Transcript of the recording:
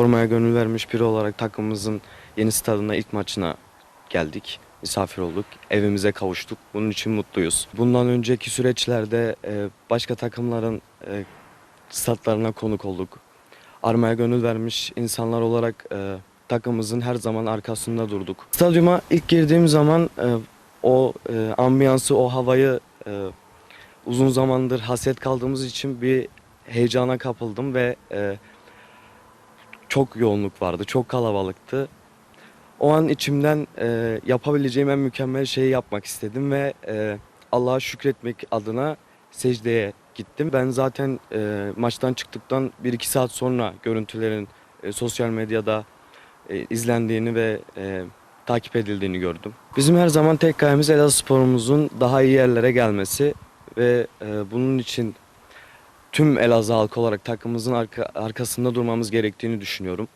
formaya gönül vermiş biri olarak takımımızın yeni stadına ilk maçına geldik. Misafir olduk. Evimize kavuştuk. Bunun için mutluyuz. Bundan önceki süreçlerde e, başka takımların e, statlarına konuk olduk. Armaya gönül vermiş insanlar olarak e, takımımızın her zaman arkasında durduk. Stadyuma ilk girdiğim zaman o ambiyansı, o havayı uzun zamandır hasret kaldığımız için bir heyecana kapıldım ve çok yoğunluk vardı, çok kalabalıktı. O an içimden e, yapabileceğim en mükemmel şeyi yapmak istedim ve e, Allah'a şükretmek adına secdeye gittim. Ben zaten e, maçtan çıktıktan 1-2 saat sonra görüntülerin e, sosyal medyada e, izlendiğini ve e, takip edildiğini gördüm. Bizim her zaman tek gayemiz Elazığspor'umuzun daha iyi yerlere gelmesi ve e, bunun için tüm Elazığ halkı olarak takımımızın arka- arkasında durmamız gerektiğini düşünüyorum.